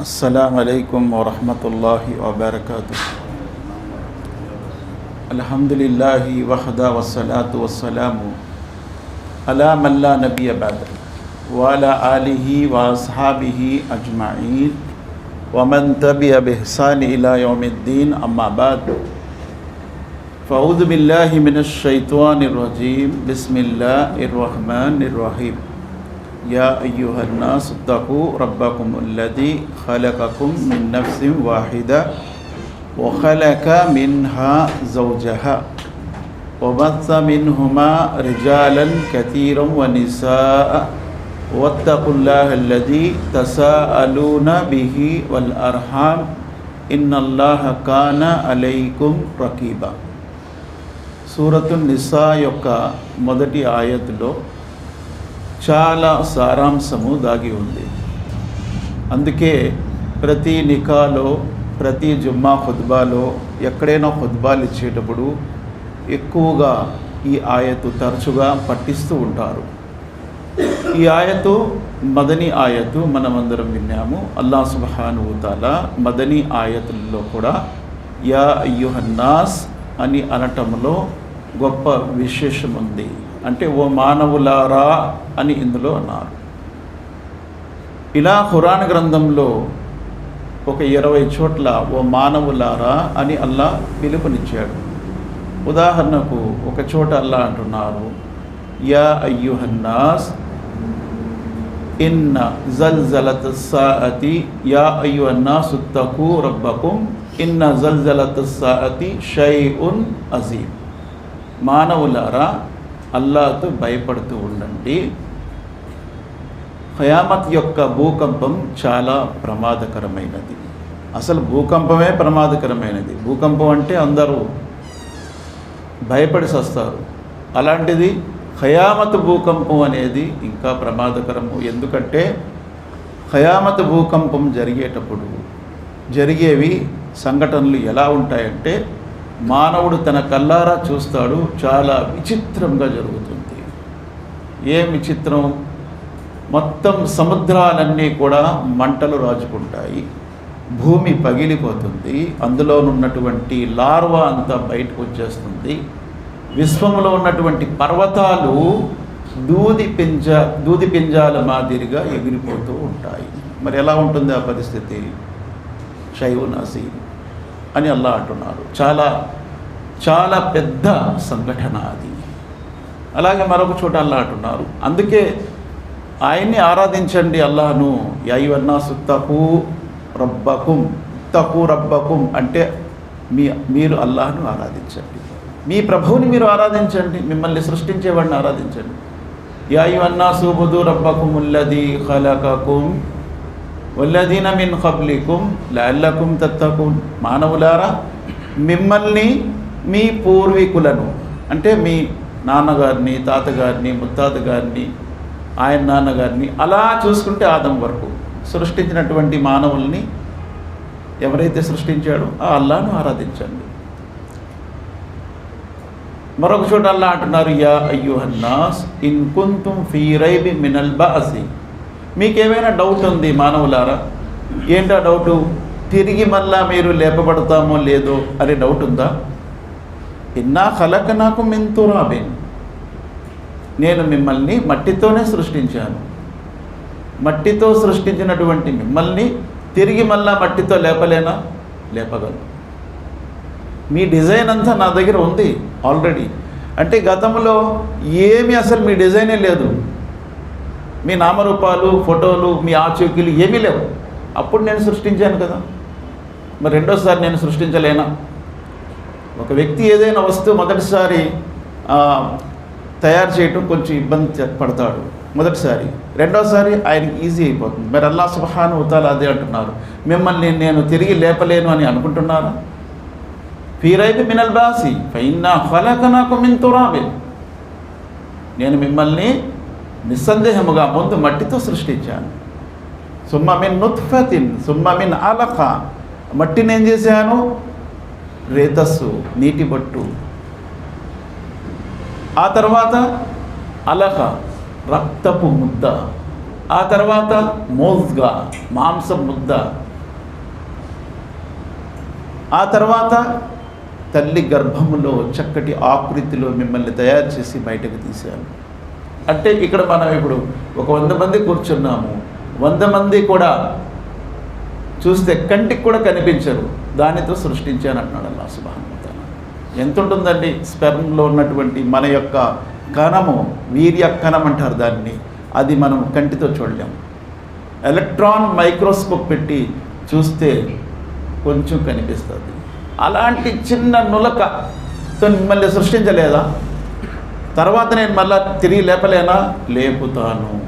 السلام عليكم ورحمة الله وبركاته. الحمد لله وحده والصلاة والسلام على من لا نبي بعده وعلى آله وأصحابه أجمعين ومن تبع بإحسان إلى يوم الدين أما بعد. فأعوذ بالله من الشيطان الرجيم. بسم الله الرحمن الرحيم. يا أيها الناس اتقوا ربكم الذي خلقكم من نفس واحدة وخلق منها زوجها وبث منهما رجالا كثيرا ونساء واتقوا الله الذي تساءلون به والأرحام إن الله كان عليكم رقيبا సూరతు నిసా యొక్క మొదటి ఆయతులో చాలా సారాంశము దాగి ఉంది. అందుకే ప్రతి నికాలో ప్రతి జుమ్మా ఖుద్బాలో ఎక్కడైనా ఖుద్బాలు ఇచ్చేటప్పుడు ఎక్కువగా ఈ ఆయతు తరచుగా పట్టిస్తూ ఉంటారు. ఈ ఆయతు మదని ఆయతు మనమందరం విన్నాము. అల్లా సుబహానుతాల మదనీ ఆయతుల్లో కూడా యా అయ్యుహన్నాస్ అని అనటంలో గొప్ప విశేషం ఉంది అంటే ఓ మానవులారా అని ఇందులో అన్నారు. ఇలా ఖురాన్ గ్రంథంలో ఒక ఇరవై చోట్ల ఓ మానవులారా అని అల్లా పిలుపునిచ్చాడు. ఉదాహరణకు ఒక చోట అల్లా అంటున్నారు యా అయ్యుహన్నాస్ ఇన్న జల్జలత్ సాఅతి యా అయ్యుహన్నాస్ తకు రబ్బకుం ఇన్న జల్జలత్ సాఅతి షైఉన్ అజీమ్. మానవులారా అల్లాతో భయపడుతూ ఉండండి. ఖయామత్ యొక్క భూకంపం చాలా ప్రమాదకరమైనది. అసలు భూకంపమే ప్రమాదకరమైనది. భూకంపం అంటే అందరూ భయపడి సస్తారు. అలాంటిది ఖయామత్ భూకంపం అనేది ఇంకా ప్రమాదకరము. ఎందుకంటే ఖయామత్ భూకంపం జరిగేటప్పుడు జరిగేవి సంఘటనలు ఎలా ఉంటాయంటే మానవుడు తన కల్లారా చూస్తాడు చాలా విచిత్రంగా జరుగుతుంది. ఏం విచిత్రం? మొత్తం సముద్రాలన్నీ కూడా మంటలు రాజుకుంటాయి. భూమి పగిలిపోతుంది. అందులో ఉన్నటువంటి లార్వా అంతా బయటకు వచ్చేస్తుంది. విశ్వంలో ఉన్నటువంటి పర్వతాలు దూది పింజ దూది పింజాల మాదిరిగా ఎగిరిపోతూ ఉంటాయి. మరి ఎలా ఉంటుంది ఆ పరిస్థితి? షైవునాసి అని అల్లా అంటున్నారు. చాలా చాలా పెద్ద సంఘటన అది. అలాగే మరొక చోట అల్లా అంటున్నారు. అందుకే ఆయన్ని ఆరాధించండి అల్లాహను. యాయువన్నా సుత్తకు రబ్బకుం తకు రబ్బకుం అంటే మీ మీరు అల్లాహను ఆరాధించండి. మీ ప్రభువుని మీరు ఆరాధించండి మిమ్మల్ని సృష్టించేవాడిని ఆరాధించండి. యాయువన్నా సూబుదు రబ్బకుముల్లది ఖలకకుం వల్లదీన మిన్ హబ్లికుం లల్లకుం తత్తకుం మానవులారా మిమ్మల్ని మీ పూర్వీకులను అంటే మీ నాన్నగారిని తాతగారిని ముత్తాత గారిని ఆయన నాన్నగారిని అలా చూసుకుంటే ఆదం వరకు సృష్టించినటువంటి మానవుల్ని ఎవరైతే సృష్టించాడో ఆ అల్లాను ఆరాధించండి. మరొక చోట అల్లా అంటున్నారు యా అయ్యుహన్నాస్ ఇన్ కుంతుం ఫీ రైబి మినల్ బాసి మీకేమైనా డౌట్ ఉంది మానవులారా? ఏంటా డౌటు తిరిగి మళ్ళా మీరు లేపబడతామో లేదో అనే డౌట్ ఉందా? ఇన్నా కలక నాకు మెంతురాబిన్ నేను మిమ్మల్ని మట్టితోనే సృష్టించాను. మట్టితో సృష్టించినటువంటి మిమ్మల్ని తిరిగి మళ్ళా మట్టితో లేపలేనా? లేపగలను. మీ డిజైన్ అంతా నా దగ్గర ఉంది ఆల్రెడీ. అంటే గతంలో ఏమి అసలు మీ డిజైనే లేదు. మీ నామరూపాలు ఫోటోలు మీ ఆచూకీలు ఏమీ లేవు. అప్పుడు నేను సృష్టించాను కదా. మరి రెండోసారి నేను సృష్టించలేనా? ఒక వ్యక్తి ఏదైనా వస్తువు మొదటిసారి తయారు చేయటం కొంచెం ఇబ్బంది పడతాడు. మొదటిసారి. రెండోసారి ఆయనకి ఈజీ అయిపోతుంది. మరి అల్లా సుహాను ఉతాలు అదే అంటున్నారు. మిమ్మల్ని నేను తిరిగి లేపలేను అని అనుకుంటున్నారా? ఫీరైతే మినల్ బాసి పైన ఫలక నాకు మింతురాబే నేను మిమ్మల్ని నిస్సందేహముగా ముందు మట్టితో సృష్టించాను. సుమ్మ మిన్ నుత్ఫతిన్ సుమ్మ మిన్ అలక మట్టిని ఏం చేశాను? రేతస్సు నీటి బట్టు. ఆ తర్వాత అలక రక్తపు ముద్ద. ఆ తర్వాత మోజ్గా మాంసం ముద్ద. ఆ తర్వాత తల్లి గర్భములో చక్కటి ఆకృతిలో మిమ్మల్ని తయారు చేసి బయటకు తీశాను. అంటే ఇక్కడ మనం ఇప్పుడు ఒక వంద మంది కూర్చున్నాము. వంద మంది కూడా చూస్తే కంటికి కూడా కనిపించరు. దానితో సృష్టించాను అంటున్నాడు అల్లా సుబానుతాన ఎంత ఉంటుందండి స్పెర్మ్లో ఉన్నటువంటి మన యొక్క కణము వీర్య కణం అంటారు దాన్ని. అది మనం కంటితో చూడలేము ఎలక్ట్రాన్ మైక్రోస్కోప్ పెట్టి చూస్తే కొంచెం కనిపిస్తుంది. అలాంటి చిన్న నులకతో మిమ్మల్ని సృష్టించలేదా? తర్వాత నేను మళ్ళా తిరిగి లేపలేనా? లేపుతాను.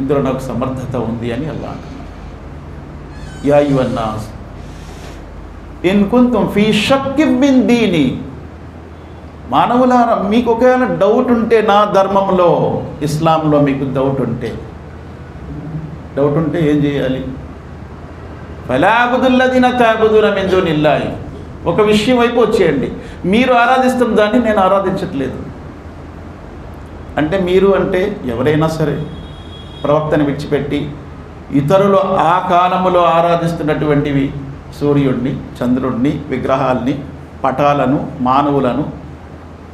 ఇందులో నాకు సమర్థత ఉంది అని అల్లా యా యువన్నా ఇన్ ఫీ దీని. మానవులారా మీకు ఒకవేళ డౌట్ ఉంటే నా ధర్మంలో ఇస్లాంలో మీకు డౌట్ ఉంటే. డౌట్ ఉంటే ఏం చేయాలి? ఫలాబుదుల్లదిన తాబుదున మెందు నిల్లాయి ఒక విషయం వైపు వచ్చేయండి. మీరు ఆరాధిస్తున్న దాన్ని నేను ఆరాధించట్లేదు. అంటే మీరు అంటే ఎవరైనా సరే ప్రవక్తను విడిచిపెట్టి ఇతరులు ఆ కాలంలో ఆరాధిస్తున్నటువంటివి సూర్యుడిని చంద్రుడిని విగ్రహాల్ని పటాలను మానవులను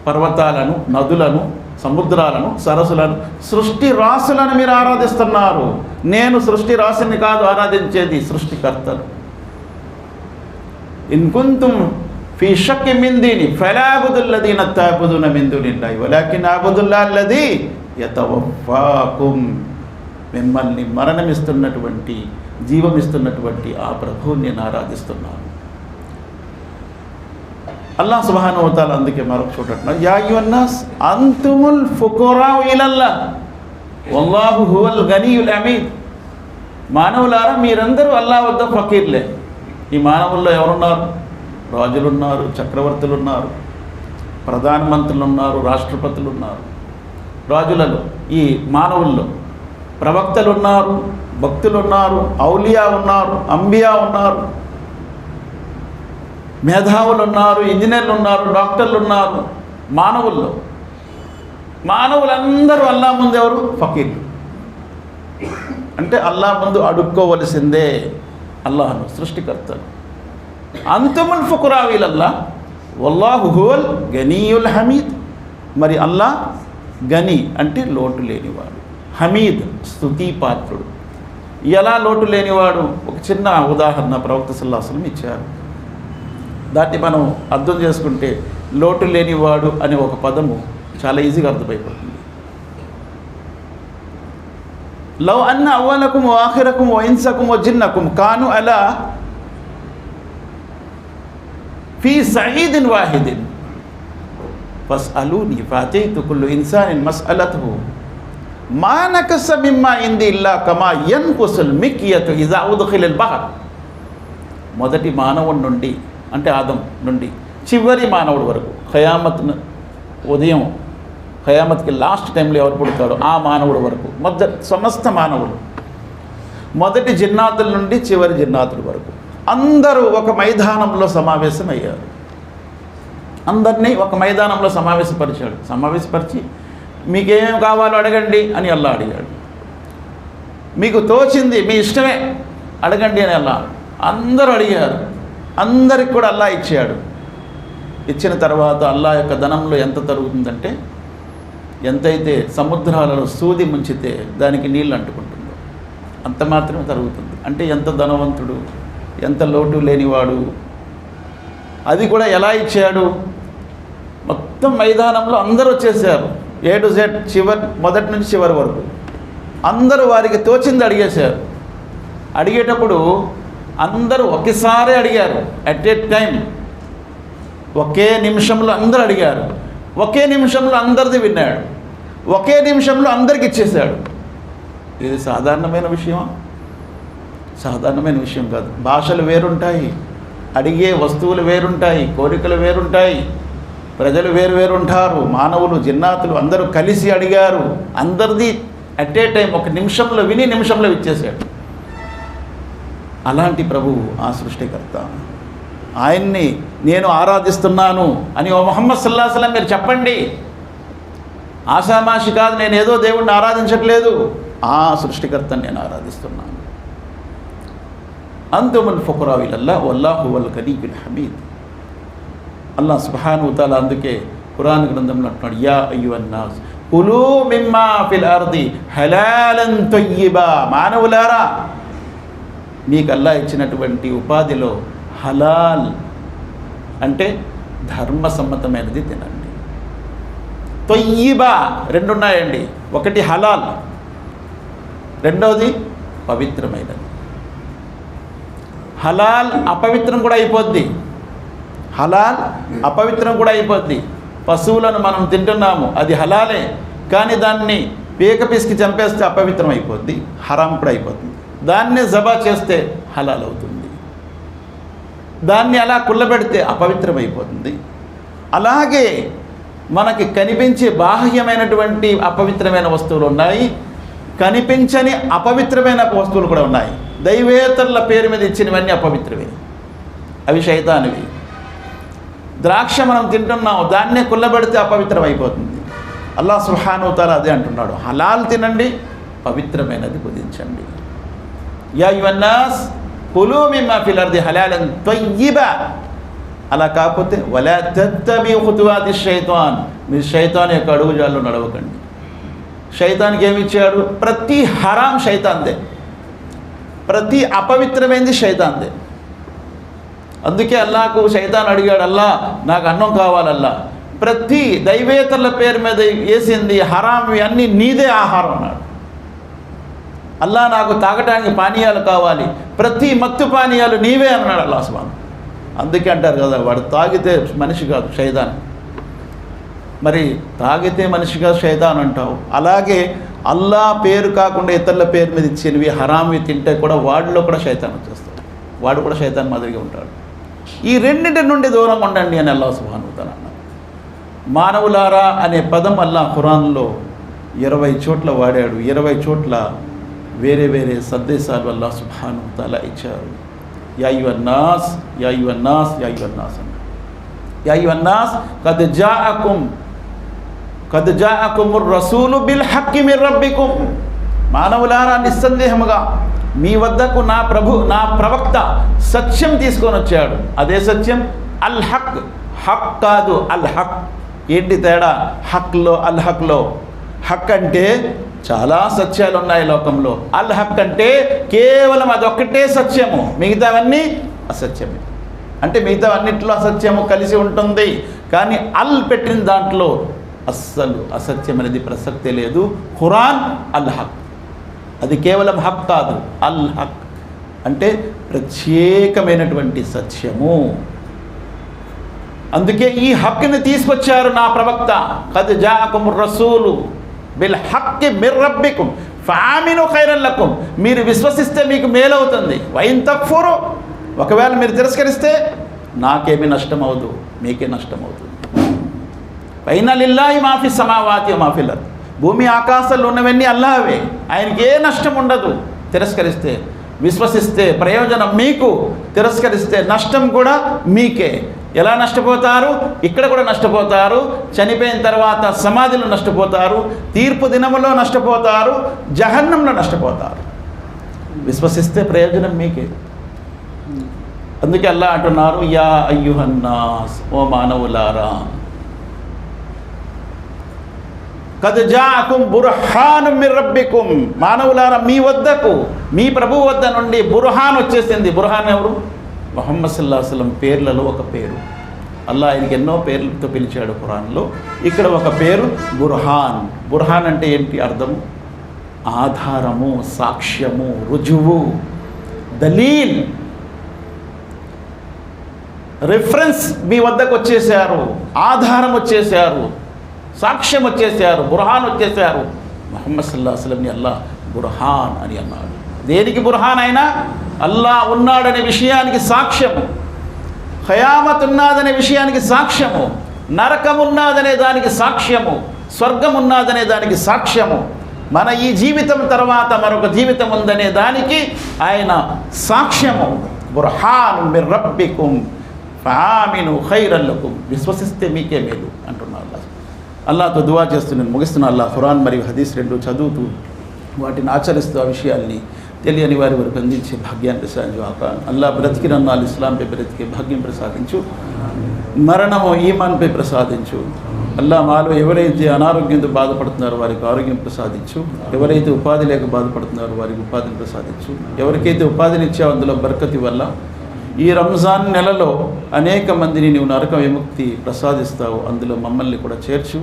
పర్వతాలను నదులను సముద్రాలను సరస్సులను సృష్టి రాసులను మీరు ఆరాధిస్తున్నారు. నేను సృష్టి రాశిని కాదు ఆరాధించేది సృష్టికర్తలు. ఇన్కుంతుం ఫీ షక్ మిందిని ఫలాబుదుల్లదీన తాబుదున మిందునిల్లాయి వలాకిన్ ఆబుదుల్లా అల్లది యతవఫాకుం మిమ్మల్ని మరణమిస్తున్నటువంటి జీవమిస్తున్నటువంటి ఆ ప్రభువుని నేను ఆరాధిస్తున్నాను. అల్లా సుబానువతాలు అందుకే మరొక చోట అంటున్నారు యా అంతుముల్ ఫుకురా ఇలల్లా వల్లాహు హువల్ గనీయుల్ అమీద్ మానవులారా మీరందరూ అల్లా వద్ద ఫకీర్లే. ఈ మానవుల్లో ఎవరున్నారు? రాజులున్నారు చక్రవర్తులు ఉన్నారు ప్రధానమంత్రులు ఉన్నారు రాష్ట్రపతులు ఉన్నారు రాజులలో ఈ మానవుల్లో ప్రవక్తలు ఉన్నారు భక్తులు ఉన్నారు ఔలియా ఉన్నారు అంబియా ఉన్నారు మేధావులు ఉన్నారు ఇంజనీర్లు ఉన్నారు డాక్టర్లు ఉన్నారు మానవుల్లో మానవులందరూ అల్లా ముందు ఎవరు? ఫకీర్లు అంటే అల్లా ముందు అడుక్కోవలసిందే అల్లాహను సృష్టికర్తలు అంతముల్ ఫుకురావీలల్లా వల్లాహు హువల్ గనీయుల్ హమీద్. మరి అల్లా గనీ అంటే లోటు లేనివాడు. హమీద్ స్థుతి పాత్రుడు. ఎలా లోటు లేనివాడు? ఒక చిన్న ఉదాహరణ ప్రవక్త సల్లాహం ఇచ్చారు. దాన్ని మనం అర్థం చేసుకుంటే లోటు లేనివాడు అనే ఒక పదము చాలా ఈజీగా అర్థమైపోతుంది. లవ్ అన్న అవ్వలకుం ఆఖిరకుం వైన్సకుం జిన్నకుం కాను అలా ఫీ సయీదిన్ వాహిదిన్ ఫస్ అలూని తుకుల్లు కుల్లు ఇన్సానిన్ మస్ అలతు మా నకస ఇంది ఇల్లా కమా ఎన్ కుసల్ మిక్యతు ఇజా ఉదుఖిల్ బహర్ మొదటి మానవుడి నుండి అంటే ఆదం నుండి చివరి మానవుడి వరకు ఖయామత్ ఉదయం ఖయామత్కి లాస్ట్ టైంలో ఎవరు పుడతాడో ఆ మానవుడి వరకు మొదటి సమస్త మానవుడు మొదటి జిన్నాతుల నుండి చివరి జిన్నాతుల వరకు. అందరూ ఒక మైదానంలో సమావేశమయ్యారు. అందరినీ ఒక మైదానంలో సమావేశపరిచాడు. సమావేశపరిచి మీకేమేమి కావాలో అడగండి అని అల్లా అడిగాడు. మీకు తోచింది మీ ఇష్టమే అడగండి అని అల్లా అందరూ అడిగారు. అందరికి కూడా అల్లా ఇచ్చాడు. ఇచ్చిన తర్వాత అల్లా యొక్క ధనంలో ఎంత తరుగుతుందంటే ఎంతైతే సముద్రాలలో సూది ముంచితే దానికి నీళ్ళు అంటుకుంటుందో అంత మాత్రమే తరుగుతుంది. అంటే ఎంత ధనవంతుడు ఎంత లోటు లేనివాడు. అది కూడా ఎలా ఇచ్చాడు? మొత్తం మైదానంలో అందరూ వచ్చేసారు. ఏ టు జెడ్ చివరి మొదటి నుంచి చివరి వరకు. అందరూ వారికి తోచింది అడిగేశారు. అడిగేటప్పుడు అందరూ ఒకేసారి అడిగారు అట్ ఏ టైం ఒకే నిమిషంలో అందరూ అడిగారు. ఒకే నిమిషంలో అందరిది విన్నాడు. ఒకే నిమిషంలో అందరికి ఇచ్చేశాడు. ఇది సాధారణమైన విషయమా? సాధారణమైన విషయం కాదు. భాషలు వేరుంటాయి. అడిగే వస్తువులు వేరుంటాయి. కోరికలు వేరుంటాయి. ప్రజలు వేరు వేరుంటారు మానవులు జిన్నాతులు అందరూ కలిసి అడిగారు. అందరిది అట్ ఏ టైం ఒక నిమిషంలో విని నిమిషంలో ఇచ్చేసాడు అలాంటి ప్రభువు ఆ సృష్టికర్త. ఆయన్ని నేను ఆరాధిస్తున్నాను అని ఓ మొహమ్మద్ సల్లాహలం మీరు చెప్పండి. ఆషామాషి కాదు నేను ఏదో దేవుణ్ణి ఆరాధించట్లేదు. ఆ సృష్టికర్తని నేను ఆరాధిస్తున్నాను. అంతుముల్ ఫుకరా విలల్లా వల్లాహు వల్ గనీయుల్ హమీద్. అల్లా సుబ్హాను తాలా అందుకే ఖురాన్ గ్రంథంలో అంటున్నాడు యా అయ్యువన్నాస్ కులు మిమ్మా ఫిల్ అర్ది హలాలన్ తొయ్యిబా మానవులారా మీకు అల్లా ఇచ్చినటువంటి ఉపాధిలో హలాల్ అంటే ధర్మసమ్మతమైనది తినండి. తొయ్యిబా రెండున్నాయండి ఒకటి హలాల్ రెండవది పవిత్రమైనది. హలాల్ అపవిత్రం కూడా అయిపోద్ది. హలాల్ అపవిత్రం కూడా అయిపోద్ది. పశువులను మనం తింటున్నాము అది హలాలే. కానీ దాన్ని పీక పిసికి చంపేస్తే అపవిత్రం అయిపోద్ది హరాం కూడా అయిపోతుంది దాన్నే జబా చేస్తే హలాల్ అవుతుంది. దాన్ని అలా కుళ్ళబెడితే అపవిత్రం అయిపోతుంది. అలాగే మనకి కనిపించే బాహ్యమైనటువంటి అపవిత్రమైన వస్తువులు ఉన్నాయి. కనిపించని అపవిత్రమైన వస్తువులు కూడా ఉన్నాయి. దైవేతరుల పేరు మీద ఇచ్చినవన్నీ అపవిత్రమే. అవి శైతానివి. ద్రాక్ష మనం తింటున్నాం దాన్నే కుల్లబెడితే అపవిత్రం అయిపోతుంది అల్లా సుహానుతాల అదే అంటున్నాడు హలాల్ తినండి పవిత్రమైనది కుదించండి యా యువన్నాస్ కులు మిమ్మా ఫిలర్ది హలాలం తొయ్యిబా అలా కాకపోతే వలా మీ హుతువాది శైతాన్. మీరు శైతాన్ యొక్క అడుగుజాల్లో నడవకండి. శైతానికి ఏమి ఇచ్చాడు? ప్రతి హరాం శైతాందే ప్రతి అపవిత్రమైంది శైతాందే అందుకే అల్లాకు శైతాన్ అడిగాడు అల్లా నాకు అన్నం కావాలల్లా. ప్రతి దైవేతరుల పేరు మీద వేసింది హరాం అన్నీ నీదే ఆహారం అన్నాడు. అల్లా నాకు తాగటానికి పానీయాలు కావాలి ప్రతి మత్తు పానీయాలు నీవే అన్నాడు అల్లా స్వామి అందుకే అంటారు కదా వాడు తాగితే మనిషి కాదు శైతాన్. మరి తాగితే మనిషిగా శైతాన్ అంటావు. అలాగే అల్లా పేరు కాకుండా ఇతరుల పేరు మీద ఇచ్చినవి హరామి తింటే కూడా వాడిలో కూడా శైతాన్ వచ్చేస్తాడు. వాడు కూడా శైతాన్ మాదిరిగా ఉంటాడు. ఈ రెండింటి నుండి దూరం ఉండండి అని అల్లా సుభానుతాను అన్నాడు. మానవులారా అనే పదం అల్లా ఖురాన్లో ఇరవై చోట్ల వాడాడు. ఇరవై చోట్ల వేరే వేరే సందేశాలు అల్లా సుభాను తల ఇచ్చారు. యాయువన్నాస్ యాయువన్నాస్ యాయువన్నాస్ అన్నాడు. యాయువన్నాస్ కద్ జాఅకుం కద్ జాఅకుముర్ రసూలు బిల్ హక్కి మిర్ రబ్బికుం మానవులారా నిస్సందేహముగా మీ వద్దకు నా ప్రభు నా ప్రవక్త సత్యం తీసుకొని వచ్చాడు అదే సత్యం అల్ హక్ హక్ కాదు అల్ హక్ ఏంటి తేడా హక్లో అల్ హక్లో హక్ అంటే చాలా సత్యాలు ఉన్నాయి లోకంలో అల్ హక్ అంటే కేవలం అదొక్కటే సత్యము మిగతావన్నీ అసత్యమే అంటే మిగతా అన్నింటిలో అసత్యము కలిసి ఉంటుంది కానీ అల్ పెట్టిన దాంట్లో అస్సలు అసత్యం అనేది ప్రసక్తే లేదు. ఖురాన్ అల్ హక్. అది కేవలం హక్ కాదు అల్ హక్. అంటే ప్రత్యేకమైనటువంటి సత్యము. అందుకే ఈ హక్కుని తీసుకొచ్చారు నా ప్రవక్త. కద్ జాకుం రసూలు బిల్ హక్కి మిర్రబ్బికుం ఫామిను ఖైరల్లకుం మీరు విశ్వసిస్తే మీకు మేలవుతుంది. వైన్ తక్కువ ఒకవేళ మీరు తిరస్కరిస్తే నాకేమీ నష్టం అవదు మీకే నష్టం అవుతుంది. పైనలిల్లాయి మాఫీ సమావాతి మాఫిల్ భూమి ఆకాశాలు ఉన్నవన్నీ అల్లావే ఆయనకి ఏ నష్టం ఉండదు. తిరస్కరిస్తే విశ్వసిస్తే ప్రయోజనం మీకు. తిరస్కరిస్తే నష్టం కూడా మీకే. ఎలా నష్టపోతారు? ఇక్కడ కూడా నష్టపోతారు. చనిపోయిన తర్వాత సమాధిలో నష్టపోతారు. తీర్పు దినములో నష్టపోతారు. జహన్నంలో నష్టపోతారు. విశ్వసిస్తే ప్రయోజనం మీకే. అందుకే అల్లా అంటున్నారు యా అయ్యుహన్నాస్ ఓ మానవులారా కదుజాకుం బుర్హాను మిర్రబ్బికుం మానవులారా మీ వద్దకు మీ ప్రభు వద్ద నుండి బుర్హాన్ వచ్చేసింది. బుర్హాన్ ఎవరు? మొహమ్మద్ సల్లా పేర్లలో ఒక పేరు. అల్లా ఆయనకి ఎన్నో పేర్లతో పిలిచాడు ఖురాన్లో. ఇక్కడ ఒక పేరు బుర్హాన్. బుర్హాన్ అంటే ఏంటి అర్థం ఆధారము సాక్ష్యము రుజువు దలీల్. రిఫరెన్స్ మీ వద్దకు వచ్చేసారు ఆధారం వచ్చేసారు సాక్ష్యం వచ్చేసారు బుర్హాన్ వచ్చేసారు మొహమ్మద్ సల్లా అసలంని అల్లా బుర్హాన్ అని అన్నాడు. దేనికి బుర్హాన్ అయినా? అల్లా ఉన్నాడనే విషయానికి సాక్ష్యము. హయామత్ ఉన్నదనే విషయానికి సాక్ష్యము. నరకం ఉన్నదనే దానికి సాక్ష్యము. స్వర్గం ఉన్నదనే దానికి సాక్ష్యము. మన ఈ జీవితం తర్వాత మరొక జీవితం ఉందనే దానికి ఆయన సాక్ష్యము. బుర్హాన్ మిర్ రబ్బికుం ఫామిను ఖైరల్లకుం విశ్వసిస్తే మీకే మేలు అంటున్నారు అల్లాతో దువా చేస్తూ నేను ముగిస్తున్నా అల్లా ఖురాన్ మరియు హదీస్ రెండు చదువుతూ వాటిని ఆచరిస్తూ ఆ విషయాల్ని తెలియని వారి వరకు అందించే భాగ్యాన్ని ప్రసాదించు ఆక అల్లా బ్రతికినన్నాళ్ళు ఇస్లాంపై బ్రతికే భాగ్యం ప్రసాదించు. మరణము ఈమాన్పై ప్రసాదించు. అల్లా మాలో ఎవరైతే అనారోగ్యంతో బాధపడుతున్నారో వారికి ఆరోగ్యం ప్రసాదించు. ఎవరైతే ఉపాధి లేక బాధపడుతున్నారో వారికి ఉపాధిని ప్రసాదించు. ఎవరికైతే ఉపాధిని ఇచ్చావో అందులో బర్కతి వల్ల ఈ రంజాన్ నెలలో అనేక మందిని నీవు నరక విముక్తి ప్రసాదిస్తావు. అందులో మమ్మల్ని కూడా చేర్చు.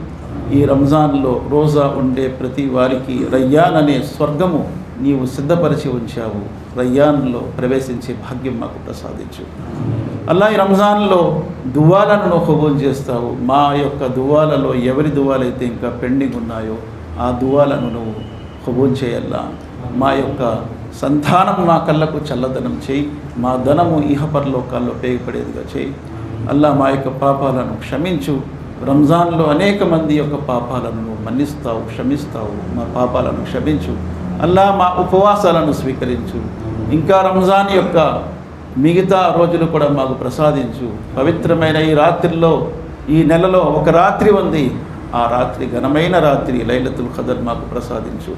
ఈ రంజాన్లో రోజా ఉండే ప్రతి వారికి రయ్యాన్ అనే స్వర్గము నీవు సిద్ధపరిచి ఉంచావు. రయ్యాన్లో ప్రవేశించే భాగ్యం మాకు ప్రసాదించు. అలా ఈ రంజాన్లో దువ్వాలను నువ్వు చేస్తావు. మా యొక్క దువ్వాలలో ఎవరి దువ్వాలైతే ఇంకా పెండింగ్ ఉన్నాయో ఆ దువాలను నువ్వు కబూల్ చేయల్లా. మా యొక్క సంతానం మా కళ్ళకు చల్లదనం చేయి. మా ధనము ఇహపరలోకాల్లో ఉపయోగపడేదిగా చేయి. అల్లా మా యొక్క పాపాలను క్షమించు. రంజాన్లో అనేక మంది యొక్క పాపాలను మన్నిస్తావు క్షమిస్తావు. మా పాపాలను క్షమించు. అల్లా మా ఉపవాసాలను స్వీకరించు. ఇంకా రంజాన్ యొక్క మిగతా రోజులు కూడా మాకు ప్రసాదించు. పవిత్రమైన ఈ రాత్రిలో ఈ నెలలో ఒక రాత్రి ఉంది. ఆ రాత్రి ఘనమైన రాత్రి లైలతుల్ ఖదర్ మాకు ప్రసాదించు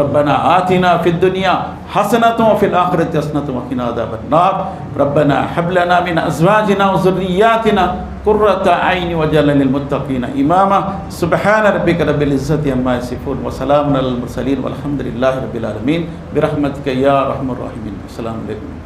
రబ్బన ఆతినా ఫిద్ దునియా హసనతం ఫిల్ ఆఖిరతి హసనతం వకినా అదాబన్ నార్ రబ్బన హబ్లనా మిన్ అజ్వాజినా వజుర్రియాతినా قرة عين وجعلنا للمتقين إماما سبحان ربك رب العزة عما يصفون وسلام على المرسلين والحمد لله رب العالمين برحمتك يا أرحم الراحمين السلام عليكم